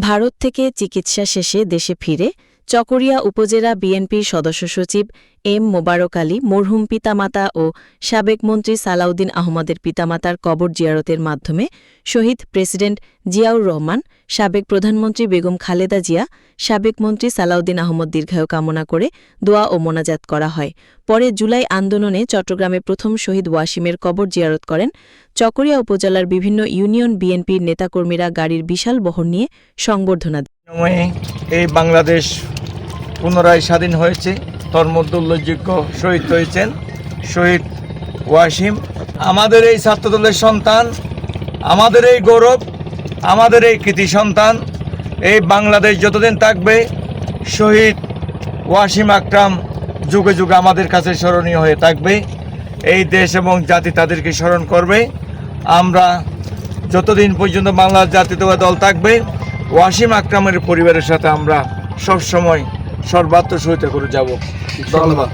ভারত থেকে চিকিৎসা শেষে দেশে ফিরে চকরিয়া উপজেলা বিএনপির সদস্য সচিব এম মোবারক আলী, মরহুম পিতামাতা ও সাবেক মন্ত্রী সালাউদ্দিন আহমদের পিতামাতার কবর জিয়ারতের মাধ্যমে শহীদ প্রেসিডেন্ট জিয়াউর রহমান, সাবেক প্রধানমন্ত্রী বেগম খালেদা জিয়া, সাবেক মন্ত্রী সালাউদ্দিন আহমদ দীর্ঘায়ু কামনা করে দোয়া ও মোনাজাত করা হয় পরে জুলাই আন্দোলনে চট্টগ্রামে প্রথম শহীদ ওয়াসিমের কবর জিয়ারত করেন চকরিয়া উপজেলার বিভিন্ন ইউনিয়ন বিএনপির নেতাকর্মীরা গাড়ির বিশাল বহর নিয়ে সংবর্ধনা। এই বাংলাদেশ পুনরায় স্বাধীন হয়েছে তোর মধ্যে উল্লেখযোগ্য শহীদ হয়েছেন শহীদ ওয়াসিম। আমাদের এই ছাত্রদলের সন্তান, আমাদের এই গৌরব, আমাদের এই কৃতি সন্তান, এই বাংলাদেশ যতদিন থাকবে, শহীদ ওয়াসিম আকরাম যুগে যুগে আমাদের কাছে স্মরণীয় হয়ে থাকবে। এই দেশ এবং জাতি তাদেরকে স্মরণ করবে। আমরা যতদিন পর্যন্ত বাংলার জাতীয়তাবাদী দল থাকবে, ওয়াসিম আকরামের পরিবারের সাথে আমরা সবসময় সর্বাত্ম সহিত করে যাব। ধন্যবাদ